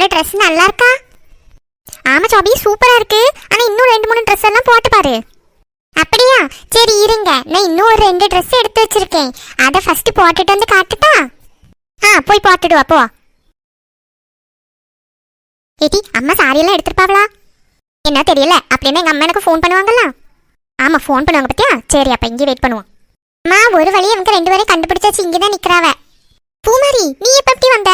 மாப்பிள்ளை ட்ரெஸ் நல்லா இருக்கா? ஆமா சாபி சூப்பரா இருக்கு. ஆனா இன்னும் ரெண்டு மூணு ட்ரெஸ் எல்லாம் போட்டு பாரு. அப்படியா? சரி இருங்க. நான் இன்னும் ஒரு ரெண்டு ட்ரெஸ் எடுத்து வச்சிருக்கேன். அதை ஃபர்ஸ்ட் போட்டுட்டு வந்து காட்டுட்டா? ஆ போய் போட்டுடு வா, போ. ஏடி அம்மா சாரி எல்லாம் எடுத்துருப்பாங்களா என்ன தெரியல. அப்படின்னா எங்க அம்மா எனக்கு ஃபோன் பண்ணுவாங்கல்ல ஆமா ஃபோன் பண்ணுவாங்க பத்தியா? சரி அப்ப இங்கே வெயிட் பண்ணுவோம். அம்மா ஒரு வழி அவங்க ரெண்டு பேரும் கண்டுபிடிச்சாச்சு. இங்கே தான் நிக்கிறாவ. பூமாரி நீ எப்ப எப்படி வந்த?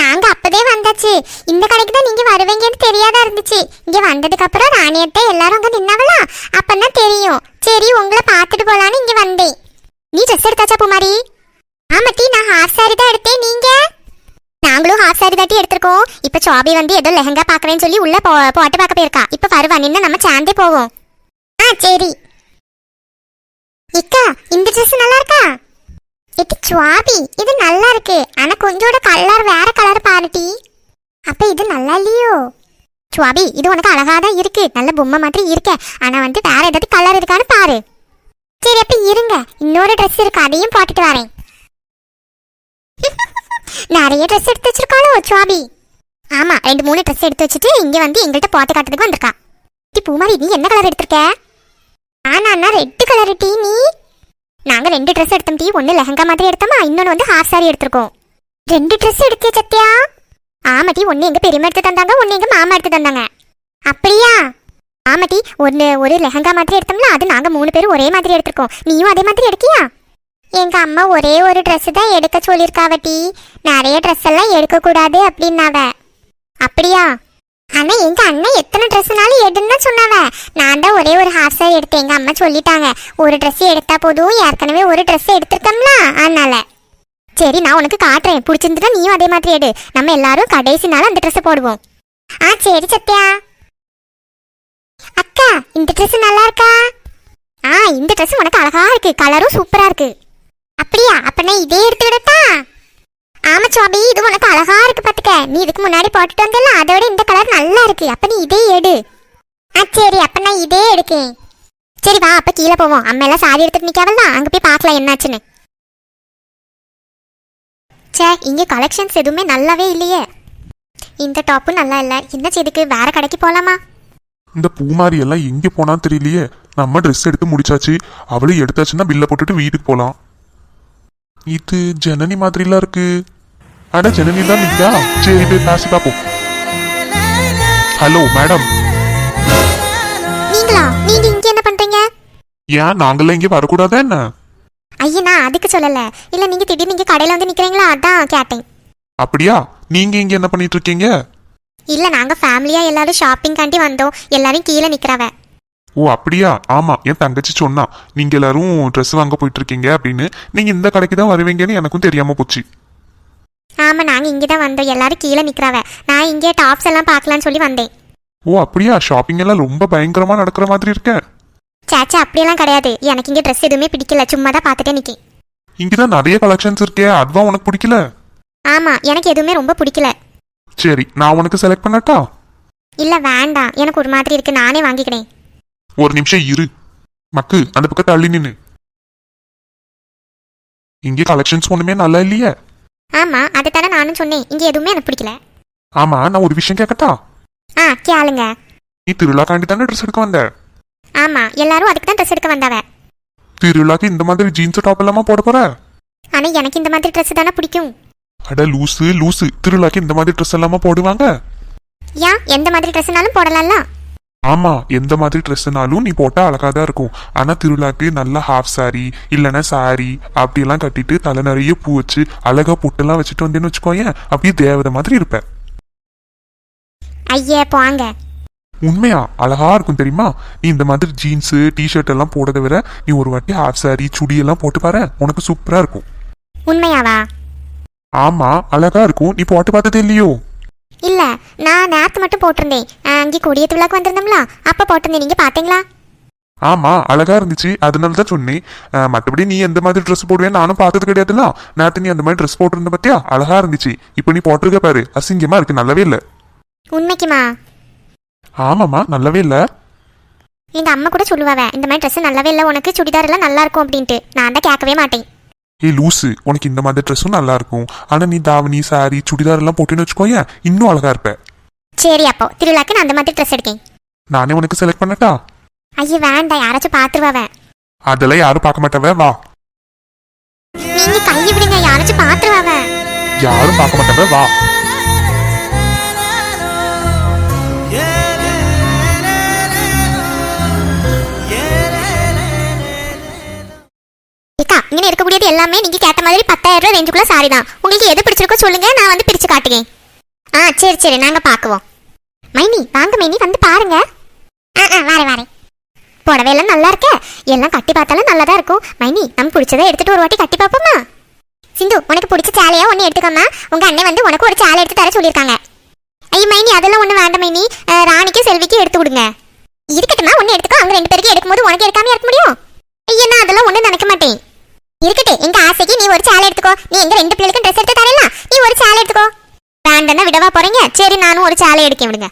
நாங்க அப்பதே வந்தாச்சு. இந்த கடைக்கு தான் நீங்க வருவீங்கன்னு தெரியாதா இருந்துச்சு. இங்க வந்ததுக்கு அப்புறம் ராணியத்தை எல்லாரும் அங்க நின்னாங்களா? அப்பதான் தெரியும். சரி உங்களை பார்த்துட்டு போலான்னு இங்க வந்தேன். நீ ட்ரெஸ் எடுத்தாச்சா பூமாரி? ஆமாட்டி நான் ஹாஃப் சாரி தான் எடுத்தேன். நீங்க? நாங்களும் ஹாஃப் சாரி தாட்டி எடுத்திருக்கோம். இப்ப சாபி வந்து ஏதோ லெஹங்கா பாக்குறேன்னு சொல்லி உள்ள போ போட்டு பார்க்க போயிருக்கா. இப்ப வருவா நின்று நம்ம சேர்ந்தே போவோம். ஆ சரி. இக்கா இந்த ட்ரெஸ் நல்லா இருக்கா? இது சுவாபி இது நல்லா இருக்கு. ஆனா கொஞ்சோட கலர் வேற கலர் பாருட்டி அப்ப இது நல்லா இல்லையோ? சுவாபி இது உனக்கு அழகா தான் இருக்கு. நல்ல பொம்மை மாதிரி இருக்க. ஆனா வந்து வேற ஏதாவது கலர் இருக்கான்னு பாரு. சரி அப்ப இருங்க. இன்னொரு ட்ரெஸ் இருக்கு. அதையும் பாத்துட்டு வரேன். நிறைய ட்ரெஸ் எடுத்து வச்சிருக்காளோ சுவாபி ஆமா ரெண்டு மூணு ட்ரெஸ் எடுத்து வச்சுட்டு இங்க வந்து எங்கள்கிட்ட போட்டு காட்டுறதுக்கு வந்திருக்கா. டி பூமாரி நீ என்ன கலர் எடுத்திருக்க? ஆனா ரெட் கலர் டீ நீ? நாங்க ரெண்டு ட்ரெஸ் எடுத்தோம் டீ. ஒன்னு லெஹங்கா மாதிரி எடுத்தோமா இன்னொன்னு வந்து ஹாஃப் சாரி எடுத்திருக்கோம். ரெண்டு ட்ரெஸ் எடுத்தே சத்யா? ஆமா டீ. ஒன்னு எங்க பெரியம்மா எடுத்து தந்தாங்க ஒன்னு எங்க மாமா எடுத்து தந்தாங்க. அப்படியா? ஆமா டீ. ஒன்னு ஒரு லெஹங்கா மாதிரி எடுத்தோம்ல அது நாங்க மூணு பேரும் ஒரே மாதிரி எடுத்திருக்கோம். நீயும் அதே மாதிரி எடுக்கியா? எங்க அம்மா ஒரே ஒரு ட்ரெஸ் தான் எடுக்க சொல்லியிருக்காவ டீ. நிறைய ட்ரெஸ் எல்லாம் எடுக்க கூடாது அப்படின்னாவ. அப்படியா? ஆனா எங்க அண்ணன் எத்தனை ட்ரெஸ்னாலும் எடுன்னு சொன்னாவ. நான் தான் ஒரே ஒரு ஹாஃப் சாரி எடுத்தேன். எங்க அம்மா சொல்லிட்டாங்க. ஒரு ட்ரெஸ் எடுத்தா போதும். ஏற்கனவே ஒரு ட்ரெஸ் எடுத்திருக்கோம்ல அதனால. சரி நான் உனக்கு காட்டுறேன். பிடிச்சிருந்துட்டா நீயும் அதே மாதிரி எடு. நம்ம எல்லாரும் கடைசி நாள் அந்த ட்ரெஸ் போடுவோம். ஆ சரி சத்யா. அக்கா இந்த ட்ரெஸ் நல்லா இருக்கா? ஆ இந்த ட்ரெஸ் உனக்கு அழகா இருக்கு. கலரும் சூப்பரா இருக்கு. அப்படியா? அப்ப நான் இதே எடுத்துக்கிடட்டா ஆமா சுவாமி இது உனக்கு அழகா இருக்கு பாத்துக்க. நீ இதுக்கு முன்னாடி போட்டுட்டு வந்தல அதோட இந்த கலர் நல்லா இருக்கு. அப்ப நீ இதே எடு. ஆ சரி அப்ப நான் இதே எடுக்கேன். சரி வா அப்ப கீழே போவோம். அம்மா எல்லாம் சாரி எடுத்துட்டு நிக்காவல்ல அங்க போய் பார்க்கலாம் என்னாச்சுன்னு. சே இங்க கலெக்ஷன்ஸ் எதுவுமே நல்லாவே இல்லையே. இந்த டாப்பும் நல்லா இல்ல. என்ன செய்துக்கு வேற கடைக்கு போலாமா? இந்த பூமாரி எல்லாம் எங்க போனா தெரியலையே. நம்ம ட்ரெஸ் எடுத்து முடிச்சாச்சு. அவளும் எடுத்தாச்சுன்னா பில்ல போட்டுட்டு வீட்டுக்கு போலாம். இது ஜனனி மாதிரிலாம் இருக்கு. அட ஜனனி தான் நிக்கா. சரி போய் பேசி பார்ப்போம் ஹலோ மேடம். நீங்களா? நீங்க இங்க என்ன பண்றீங்க? ஏன் நாங்களாம் இங்கே வரக்கூடாதா என்ன? ஐயா நான் அதுக்கு சொல்லல. இல்ல நீங்க திடீர்னு இங்க கடையில வந்து நிக்கிறீங்களா? அதான் கேட்டேன். அப்படியா? நீங்க இங்க என்ன பண்ணிட்டு இருக்கீங்க? இல்ல நாங்க ஃபேமிலியா எல்லாரும் ஷாப்பிங் காண்டி வந்தோம். எல்லாரும் கீழே நிக்கிறவ. ஓ அப்படியா? ஆமா என் தங்கச்சி சொன்னா நீங்க எல்லாரும் ட்ரெஸ் வாங்க போயிட்டு இருக்கீங்க அப்படின்னு. நீங்க இந்த கடைக்கு தான் வருவீங்கன்னு எனக்கும் தெரியாம போச்சு. ஆமா நாங்க இங்க தான் வந்தோம். எல்லாரும் கீழே நிக்கிறவ. நான் இங்கே டாப்ஸ் எல்லாம் பார்க்கலாம்னு சொல்லி வந்தேன். ஓ அப்படியா? ஷாப்பிங் எல்லாம் ரொம்ப பயங்கரமா நடக்கிற மாதிரி இருக்க. சேச்சா அப்படியெல்லாம் கிடையாது. எனக்கு இங்க ட்ரெஸ் எதுவுமே பிடிக்கல. சும்மா தான் பார்த்துட்டே நிக்கேன். இங்கதான் நிறைய கலெக்ஷன்ஸ் இருக்கே. அதுதான் உனக்கு பிடிக்கல? ஆமா எனக்கு எதுவுமே ரொம்ப பிடிக்கல. சரி நான் உனக்கு செலக்ட் பண்ணட்டா? இல்ல வேண்டாம். எனக்கு ஒரு மாதிரி இருக்கு. நானே வாங்கிக்கிறேன். ஒரு நிமிஷம் இரு. மக்கு அந்த பக்கம் தள்ளி நின்னு. இங்க கலெக்ஷன்ஸ் ஒண்ணுமே நல்லா இல்லையே? ஆமா அதை தானே நானும் சொன்னேன். இங்க எதுவுமே எனக்கு பிடிக்கல. ஆமா நான் ஒரு விஷயம் கேட்கட்டா ஆ கேளுங்க. நீ திருவிழாக்காண்டி தானே ட்ரெஸ் எடுக்க வந்த? ஆமா எல்லாரும் அதுக்கு தான் ட்ரெஸ் எடுக்க வந்தவ. திருவிழாக்கு இந்த மாதிரி ஜீன்ஸ் டாப் எல்லாமா போட போற? ஆனா எனக்கு இந்த மாதிரி ட்ரெஸ் தானே பிடிக்கும். அட லூசு லூசு. திருவிழாக்கு இந்த மாதிரி ட்ரெஸ் எல்லாமா போடுவாங்க? ஏன்? எந்த மாதிரி ட்ரெஸ்னாலும் போடலாம்ல? ஆமா எந்த மாதிரி ட்ரெஸ்னாலும் நீ போட்டா அழகா தான் இருக்கும். ஆனா திருவிழாக்கு நல்ல ஹாஃப் saree இல்லைன்னா saree அப்படியெல்லாம் கட்டிட்டு தலை நிறைய பூ வச்சு அழகா புட்டெல்லாம் வச்சுட்டு வந்தேன்னு வச்சுக்கோயேன் அப்படியே தேவதை மாதிரி இருப்ப ஐயே போங்க. உண்மையா? அழகா இருக்கும் தெரியுமா? நீ இந்த மாதிரி ஜீன்ஸ் டிஷர்ட் எல்லாம் போடுறத விட நீ ஒரு வாட்டி ஹாஃப் saree சுடி எல்லாம் போட்டு பாரு உனக்கு சூப்பரா இருக்கும். உண்மையாவா? ஆமா அழகா இருக்கும். நீ போட்டு பார்த்ததே இல்லையோ? இல்ல நான் நேத்து மட்டும் போட்டிருந்தேன். அங்கே கொடிய விழாக்கு வந்திருந்தோம்ல அப்ப போட்டிருந்தேன். நீங்க பாத்தீங்களா ஆமா அழகா இருந்துச்சு. அதனால தான் சொன்னேன். மத்தபடி நீ எந்த மாதிரி ட்ரெஸ் போடுவேன்னு நானும் பார்த்தது கிடையாதுல்ல. நேத்து நீ அந்த மாதிரி ட்ரெஸ் போட்டிருந்த பத்தியா? அழகா இருந்துச்சு. இப்போ நீ போட்டிருக்க பாரு. அசிங்கமா இருக்கு. நல்லாவே இல்ல. உண்மைக்குமா? ஆமாமா நல்லாவே இல்ல. எங்க அம்மா கூட சொல்லுவாவ இந்த மாதிரி ட்ரெஸ் நல்லாவே இல்லை உனக்கு சுடிதார் எல்லாம் நல்லா இருக்கும் அப்படின்ட்டு. நான் தான் கேட்கவே மாட்டேன். ஏய் லூசு உனக்கு இந்த மாதிரி ட்ரெஸ்ஸும் நல்லா இருக்கும் ஆனா நீ தாவணி சாரி சுடிதார் எல்லாம் போட்டுன்னு வச்சுக்கோயேன் இன்னும் அழகா இருப்ப. சரி அப்போ திருவிழாக்கு நான் அந்த மாதிரி ட்ரெஸ் எடுக்கேன். நானே உனக்கு செலக்ட் பண்ணட்டா? ஐயோ வேண்டாம் யாராச்சும் பார்த்துருவாவ அதெல்லாம் யாரும் பார்க்க மாட்டாவ வா. நீங்க கையை விடுங்க யாராச்சும் பார்த்துருவாவ யாரும் பார்க்க மாட்டாவ வா. இங்கே இருக்கக்கூடியது எல்லாமே நீங்கள் கேட்ட மாதிரி பத்தாயிரம் ரூபா ரேஞ்சுக்குள்ள சாரி தான். உங்களுக்கு எது பிடிச்சிருக்கோ சொல்லுங்க நான் வந்து பிரிச்சு காட்டுகிறேன். ஆ சரி சரி நாங்கள் பார்க்குவோம். மைனி வாங்க மைனி வந்து பாருங்க. ஆ ஆ வாரேன் வாரேன் புடவை எல்லாம் நல்லா இருக்க? எல்லாம் கட்டி பார்த்தாலும் நல்லா தான் இருக்கும். மைனி நம்ம பிடிச்சதை எடுத்துட்டு ஒரு வாட்டி கட்டி பார்ப்போமா? சிந்து உனக்கு பிடிச்ச சேலையா ஒன்று எடுத்துக்கோமா உங்கள் அண்ணன் வந்து உனக்கு ஒரு சேலை எடுத்து தர சொல்லியிருக்காங்க. ஐய் மைனி அதெல்லாம் ஒன்றும் வேண்டாம் மைனி. ராணிக்கும் செல்விக்கும் எடுத்து கொடுங்க. இருக்கட்டுமா ஒன்று எடுத்துக்கோ. அவங்க ரெண்டு பேருக்கு எடுக்கும்போது உனக்கு எடுக்காம இருக்க முடியும்? ஐயா நான் அதெல்லாம் ஒன்றும் நினைக்க மாட்டேன். இருக்கட்டு எங்க ஆசைக்கு நீ ஒரு சேலை எடுத்துக்கோ. நீ எங்க ரெண்டு பிள்ளைகளுக்கும் ட்ரெஸ் எடுத்து தரல நீ ஒரு சேலை எடுத்துக்கோ. வேண்டாம் விடவா போறீங்க. சரி நானும் ஒரு சேலை எடுக்க விடுங்க.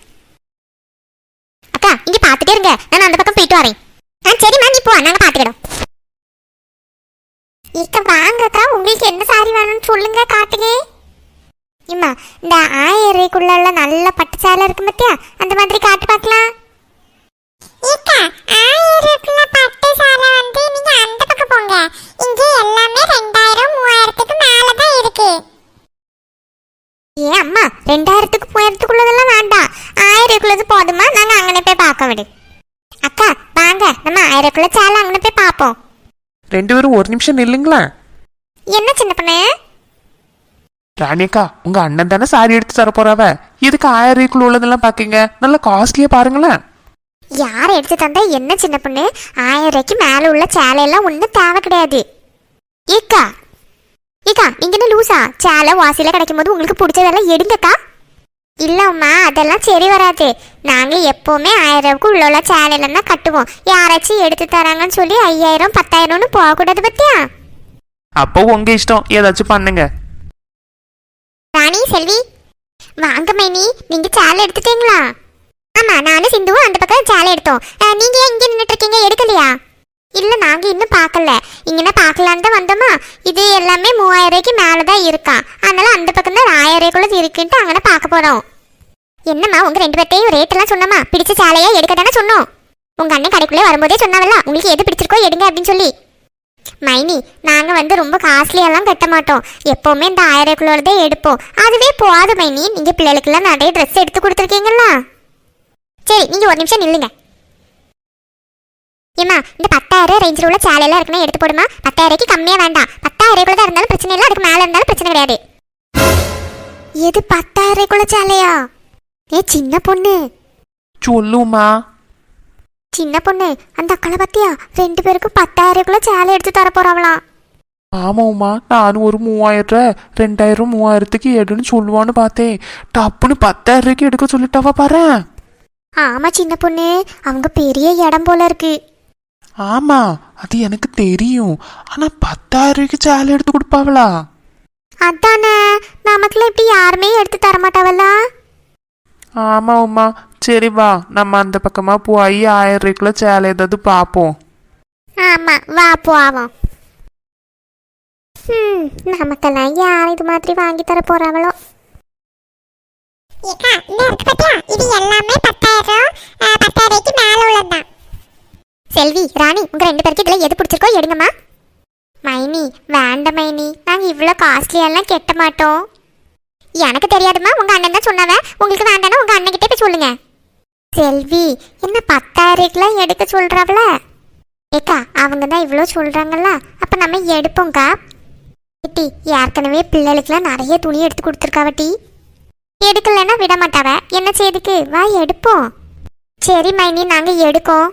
அக்கா இங்க பாத்துட்டே இருங்க. நான் அந்த பக்கம் போயிட்டு வரேன். ஆ சரிம்மா நீ போ. நாங்க பாத்துக்கிடும் இக்க வாங்கக்கா. உங்களுக்கு என்ன சாரி வேணும்னு சொல்லுங்க காட்டுங்க. இம்மா இந்த ஆயிரம் ரூபாய்க்குள்ள நல்ல பட்டு சேலை இருக்கு பத்தியா? அந்த மாதிரி காட்டு பார்க்கலாம். ஏக்கா ஆயிரக்குள்ள பட்டு சேலை வந்து நீங்க அந்த பக்கம் போங்க. இங்க எல்லாமே ரெண்டாயிரம் மூவாயிரத்துக்கு மேல தான் இருக்கு. ஏ அம்மா ரெண்டாயிரத்துக்கு மூவாயிரத்துக்குள்ளதெல்லாம் வேண்டாம். ஆயிரக்குள்ளது போதுமா? நாங்க அங்கனே போய் பார்க்க விடு. அக்கா வாங்க. நம்ம ஆயிரக்குள்ள சேலை அங்கனே போய் பார்ப்போம். ரெண்டு பேரும் ஒரு நிமிஷம் நில்லுங்களேன் என்ன சின்ன பொண்ணு? ராணியக்கா உங்க அண்ணன் தானே சாரி எடுத்து தர போறாவ எதுக்கு ஆயிரம் ரூபாய்க்குள்ள உள்ளதெல்லாம் பாக்கீங்க நல்ல காஸ்ட்லியா பாருங்களேன். யார் எடுத்து தந்தா என்ன சின்ன பொண்ணு? ஆயிரம் ரூபாய்க்கு மேல உள்ள சேலையெல்லாம் ஒன்றும் தேவை கிடையாது. ஏக்கா ஏக்கா என்ன லூசா? சேலை வாசியில கிடைக்கும் போது உங்களுக்கு பிடிச்சதெல்லாம் எடுங்கக்கா. இல்லம்மா அதெல்லாம் சரி வராது. நாங்க எப்பவுமே ஆயிரம் ரூபாய்க்கு உள்ள உள்ள சேலையில தான் கட்டுவோம். யாராச்சும் எடுத்து தராங்கன்னு சொல்லி ஐயாயிரம் பத்தாயிரம்னு போகக்கூடாது பத்தியா? அப்போ உங்க இஷ்டம். ஏதாச்சும் பண்ணுங்க. ராணி செல்வி வாங்க மைனி. நீங்க சேலை எடுத்துட்டீங்களா ஆமா நானும் சிந்துவும் அந்த பக்கம் சேலை எடுத்தோம் அஹ், பண்ணிட்டு இருக்கீங்க எடுக்கலையா? இல்ல நாங்க இன்னும் பார்க்கல. இங்கன்னா பார்க்கலான்னு தான் வந்தோமா? இது எல்லாமே மூவாயிரம் ரூபாய்க்கு மேலதான் இருக்கா. அதனால அந்த பக்கம் தான் ஆயிரம் ரூபாய்க்குள்ள இருக்குன்ட்டு அங்கே பார்க்க போறோம். என்னம்மா உங்க ரெண்டு பேர்த்தையும் ரேட் எல்லாம் சொன்னோமா? பிடிச்ச சேலையா எடுக்க தானே சொன்னோம். உங்க அண்ணன் கடைக்குள்ளே வரும்போதே சொன்னாவல்ல உங்களுக்கு எது பிடிச்சிருக்கோ எடுங்க அப்படின்னு சொல்லி. மைனி நாங்க வந்து ரொம்ப காஸ்ட்லியெல்லாம் கட்ட மாட்டோம். எப்பவுமே இந்த ஆயிரக்குள்ளதான் எடுப்போம். அதுவே போகாது மைனி. நீங்க பிள்ளைகளுக்கெல்லாம் நிறைய ட்ரெஸ் எடுத்து கொடுத்துருக்கீங்களா சரி நீங்க ஒரு நிமிஷம் நில்லுங்க. ஏமா இந்த பத்தாயிரம் ரேஞ்சில் உள்ள சேலையெல்லாம் இருக்குன்னா எடுத்து போடுமா? பத்தாயிரக்கு கம்மியா வேண்டாம். பத்தாயிரம் தான் இருந்தாலும் பிரச்சனை இல்லை. அதுக்கு மேல இருந்தாலும் பிரச்சனை கிடையாது. எது பத்தாயிரம் சேலையா? ஏ சின்ன பொண்ணு. சொல்லுமா சின்ன பொண்ணு அந்த அக்களை பத்தியா ரெண்டு பேருக்கும் பத்தாயிரம் சேலை எடுத்து தர போறாங்களாம் ஆமாம்மா நானும் ஒரு மூவாயிரம் ரெண்டாயிரம் மூவாயிரத்துக்கு எடுன்னு சொல்லுவான்னு பார்த்தேன். டப்புன்னு பத்தாயிரம் ரூபாய்க்கு எடுக்க சொல்லிட்டாவா பாரு. ஆமா சின்ன பொண்ணு. அவங்க பெரிய இடம் போல இருக்கு. ஆமா அது எனக்கு தெரியும். ஆனா பத்தாயிரம் ரூபாய்க்கு சேலை எடுத்து கொடுப்பாவளா? அதானே நமக்குலாம் இப்படி யாருமே எடுத்து தர மாட்டாவல்ல ஆமா உமா. சரி வா நம்ம அந்த பக்கமா போய் ஆயிரம் ரூபாய்க்குள்ள சேலை ஏதாவது பார்ப்போம். ஆமா வா போவோம். ம் நமக்கெல்லாம் யார் இது மாதிரி வாங்கி தர போறாங்களோ இது எல்லாமே பத்தாயிரம் பத்தாயிரக்கு மேல உள்ளதுதான். செல்வி ராணி உங்க ரெண்டு பேருக்கு இதுல எது பிடிச்சிருக்கோ எடுங்கம்மா. மைனி வேண்டாம் மைனி நாங்க இவ்வளோ காஸ்ட்லியெல்லாம் கெட்ட மாட்டோம். எனக்கு தெரியாதும்மா உங்க அண்ணன் தான் சொன்னவன். உங்களுக்கு வேண்டாம்னா உங்க அண்ணன் கிட்டே போய் சொல்லுங்க. செல்வி என்ன பத்தாயிரம் எடுக்க சொல்றாவல ஏக்கா அவங்க தான் இவ்வளோ சொல்றாங்கல்ல அப்ப நம்ம எடுப்போம்க்கா. டி ஏற்கனவே பிள்ளைகளுக்குலாம் நிறைய துணி எடுத்து கொடுத்துருக்காவ டி. எடுக்கலைன்னா விட மாட்டாவ என்ன செய்துக்கு? வா எடுப்போம். சரி மைனி நாங்கள் எடுக்கோம்.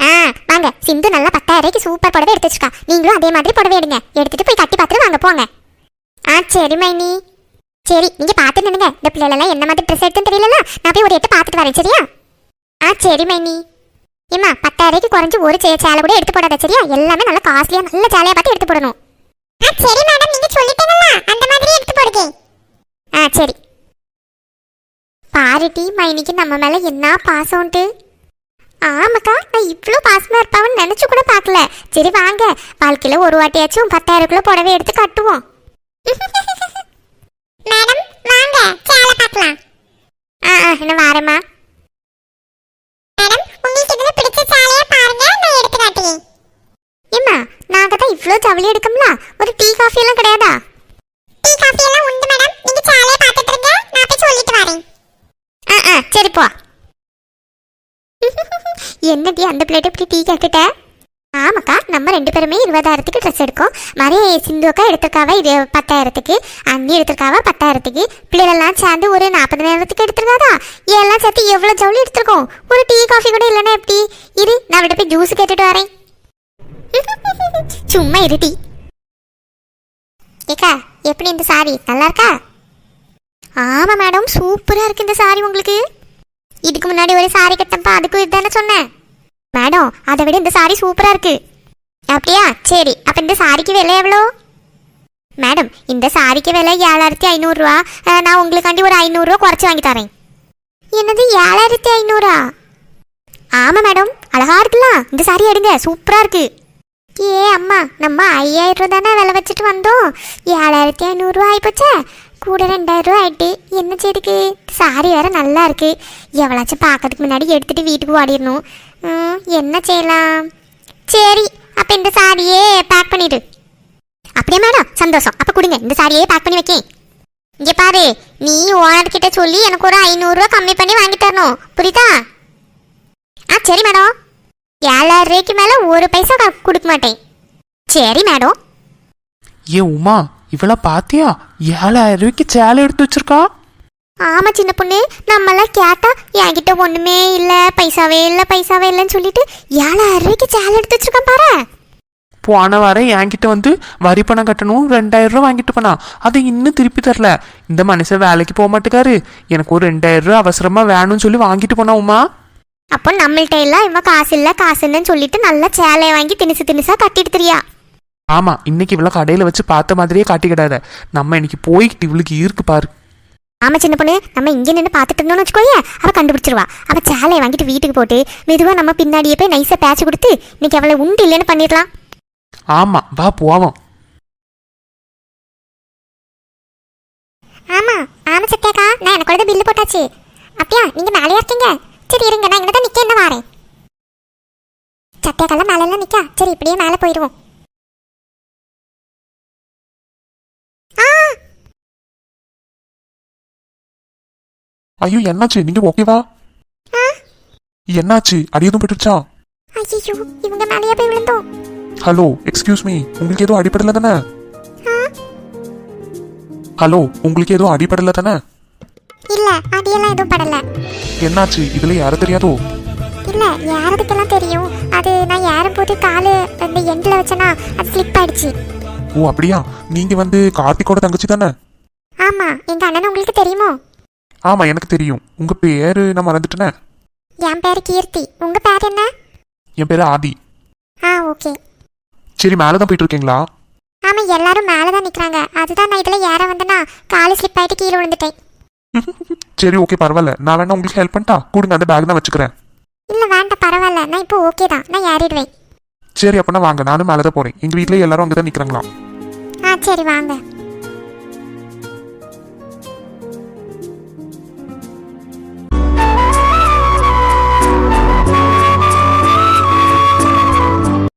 ஆ வாங்க. சிந்து நல்லா பத்தாயிரக்கு சூப்பர் புடவை எடுத்து வச்சுக்கா நீங்களும் அதே மாதிரி புடவை எடுங்க. எடுத்துட்டு போய் கட்டி பார்த்துட்டு வாங்க போங்க. ஆ சரி மைனி. சரி நீங்க பார்த்துட்டு நின்னுங்க இந்த பிள்ளைகளெல்லாம் என்ன மாதிரி ட்ரெஸ் எடுத்துன்னு தெரியல நான் போய் ஒரு எட்டு பார்த்துட்டு வரேன் சரியா? ஆ சரி மைனி. ஏமா பத்தாயிரக்கு குறைஞ்சு ஒரு சே சேலை கூட எடுத்து போடாத சரியா? எல்லாமே நல்ல காஸ்ட்லியா நல்ல சேலையா பார்த்து எடுத்து போடணும். ஆ சரி மேடம் நீங்க சொல்லிட்டீங்களா அந்த மாதிரி எடுத்து போடுங்க. ஆ சரி. பாருட்டி மைனிக்கு நம்ம மேல என்ன பாசம்ட்டு ஆமாக்கா நான் இவ்வளோ பாசமா இருப்பாவன்னு நினைச்சு கூட பார்க்கல. சரி வாங்க வாழ்க்கையில ஒரு வாட்டியாச்சும் பத்தாயிரக்குள்ள புடவை எடுத்து கட்டுவோம். மேடம் வாங்க சேலை பார்க்கலாம். ஆ ஆ என்ன வாரேம்மா. மேடம் உங்களுக்கு இதுல பிடிச்ச சேலையா பாருங்க நான் எடுத்து காட்டுறேன் ஏம்மா நாங்க தான் இவ்ளோ ஜவுளி எடுக்கோம்ல ஒரு டீ காஃபி எல்லாம் கிடையாதா? டீ காஃபி எல்லாம் உண்டு மேடம். நீங்க சேலைய பார்த்துட்டு இருங்க நான் போய் சொல்லிட்டு வரேன். ஆ ஆ சரி போ. என்னடி அந்த பிளேட் இப்படி டீ கேட்டுட்ட? ஆமாக்கா நம்ம ரெண்டு பேருமே இருபதாயிரத்துக்கு ட்ரெஸ் எடுக்கோம். மாதிரி சிந்து அக்கா இது பத்தாயிரத்துக்கு. அண்ணி எடுத்திருக்காவ? பத்தாயிரத்துக்கு. பிள்ளைகளெல்லாம் சேர்ந்து ஒரு நாற்பதாயிரத்துக்கு எடுத்திருக்காதா? எல்லாம் சேர்த்து எவ்வளோ ஜவுளி எடுத்திருக்கோம்? ஒரு டீ காஃபி கூட இல்லைன்னா எப்படி? இரு நான் விட போய் ஜூஸ் கேட்டுட்டு வரேன். சும்மா இரு டீ ஏக்கா எப்படி இந்த சாரி நல்லா இருக்கா? ஆமா மேடம் சூப்பரா இருக்கு இந்த சாரி உங்களுக்கு. இதுக்கு முன்னாடி ஒரு சாரி கட்டப்பா அதுக்கு இதுதானே சொன்னேன். மேடம் அதை விட இந்த சாரி சூப்பரா இருக்கு. அப்படியா? சரி அப்ப இந்த சாரிக்கு விலை எவ்வளோ? மேடம் இந்த சாரிக்கு விலை ஏழாயிரத்தி ஐநூறுரூவா நான் உங்களுக்காண்டி ஒரு ஐநூறுரூவா குறைச்சி வாங்கி தரேன். என்னது ஏழாயிரத்தி ஐநூறா? ஆமாம் மேடம் அழகா இருக்குல்ல. இந்த சாரி எடுங்க சூப்பரா இருக்கு. ஏ அம்மா நம்ம ஐயாயிரம் ரூபா தானே விலை வச்சுட்டு வந்தோம். ஏழாயிரத்தி ஐநூறுரூவா ஆயிப்போச்சே. கூட ரெண்டாயிரம் ரூபா ஆயிட்டு என்ன செய்துக்கு? சாரி வேற நல்லா இருக்கு. எவ்வளாச்சும் பார்க்கறதுக்கு முன்னாடி எடுத்துட்டு வீட்டுக்கு ஓடிடணும். ம், என்ன செய்யலாம்? சரி அப்போ இந்த சாரியே பேக் பண்ணிடு. அப்படியே மேடம் சந்தோஷம். அப்போ கொடுங்க இந்த சாரியே பேக் பண்ணி வைக்கேன். இங்கே பாரு நீ ஓனர் கிட்ட சொல்லி எனக்கு ஒரு ஐநூறுரூவா கம்மி பண்ணி வாங்கி தரணும். புரியுதா? ஆ சரி மேடம் ஏழாயிரம் ரூபாய்க்கு மேலே ஒரு பைசா கொடுக்க மாட்டேன். சரி மேடம் ஏ உமா இவளை பாத்தியா? ஏழாயிரம் ரூபாய்க்கு சேலை எடுத்து வச்சிருக்கா? ஆமா சின்ன பொண்ணு. நம்மளாம் கேட்டா என்கிட்ட ஒண்ணுமே இல்ல பைசாவே இல்ல பைசாவே இல்லைன்னு சொல்லிட்டு ஏழாயிரம் ரூபாய்க்கு சேலை எடுத்து வச்சிருக்கேன் பாரு. போன வாரம் என்கிட்ட வந்து வரி பணம் கட்டணும் ரெண்டாயிரம் ரூபா வாங்கிட்டு போனா. அதை இன்னும் திருப்பி தரல. இந்த மனுஷன் வேலைக்கு போக மாட்டேக்காரு. எனக்கு ஒரு ரெண்டாயிரம் ரூபா அவசரமா வேணும்னு சொல்லி வாங்கிட்டு போனா உமா. அப்போ நம்மள்ட்ட எல்லாம் இவன் காசு இல்ல காசு இல்லைன்னு சொல்லிட்டு நல்லா சேலையை வாங்கி திணிசு திணிசா கட்டிட்டு தெரியா. ஆமா இன்னைக்கு இவ்வளோ கடையில வச்சு பார்த்த மாதிரியே காட்டிக்கிடாத. நம்ம இன்னைக்கு போய்கிட்டு இவளுக்கு இருக்கு பாரு. ஆமா சின்ன பொண்ணு நம்ம இங்க நின்று பார்த்துட்டு இருந்தோம்னு வச்சுக்கோயே அவ கண்டுபிடிச்சிருவா. அவ சேலையை வாங்கிட்டு வீட்டுக்கு போட்டு மெதுவா நம்ம பின்னாடியே போய் நைஸா பேச்சு கொடுத்து இன்னைக்கு அவளை உண்டு இல்லைன்னு பண்ணிடலாம். ஆமா வா போவோம். ஆமா ஆமா சத்யாக்கா நான் எனக்கு பில்லு போட்டாச்சு. அப்படியா நீங்க மேலேயா இருக்கீங்க? சரி இருங்க நான் இங்கே தான் நிக்க என்ன வாரேன். சத்யாக்கெல்லாம் மேல எல்லாம் நிக்கா? சரி இப்படியே மேலே போயிடுவோம் ஆ ஐயோ என்னாச்சு? நீங்க ஓகேவா என்னாச்சு? அடி எதுவும் பட்டுருச்சா ஐயோ இவங்க மேலேயே போய் விழுந்தோம். ஹலோ எக்ஸ்கியூஸ் மீ உங்களுக்கு எதுவும் அடிபடல தானே? ஹலோ உங்களுக்கு எதுவும் அடிபடல தானே? இல்ல அடியெல்லாம் எதுவும் படல. என்னாச்சு? இதுல யார தெரியாதோ? இல்ல யாரதுக்கெல்லாம் தெரியும்? அது நான் ஏறும் போது காலு அந்த எண்டில் வச்சேனா அது ஸ்லிப் ஆயிடுச்சு. ஓ அப்படியா? நீங்க வந்து கார்த்திகோட தங்கச்சி தானே? ஆமா எங்க அண்ணன் உங்களுக்கு தெரியுமோ? ஆமா எனக்கு தெரியும். உங்க பேரு நான் மறந்துட்டேனே. என் பேரு கீர்த்தி. உங்க பேர் என்ன? என் பேரு ஆதி. ஆ ஓகே. சரி மேலே தான் போயிட்டு இருக்கீங்களா ஆமா எல்லாரும் மேலே தான் நிக்கிறாங்க. அதுதான் நான் இதுல ஏற வந்தேனா காலு ஸ்லிப் ஆயிட்டு கீழே விழுந்துட்டேன். சரி ஓகே பரவாயில்ல. நான் வேணா உங்களுக்கு ஹெல்ப் பண்ணிட்டா? கொடுங்க அந்த பேக் தான் வச்சுக்கிறேன். இல்ல வேண்டாம் பரவாயில்ல. நான் இப்போ ஓகே தான். நான் ஏறிடுவேன். சரி அப்பனா வாங்க. நானும் மேலே தான் போறேன். எங்க வீட்லயே எல்லாரும் அங்கே தான் நிக்கிறாங்களா ஆ சரி வாங்க.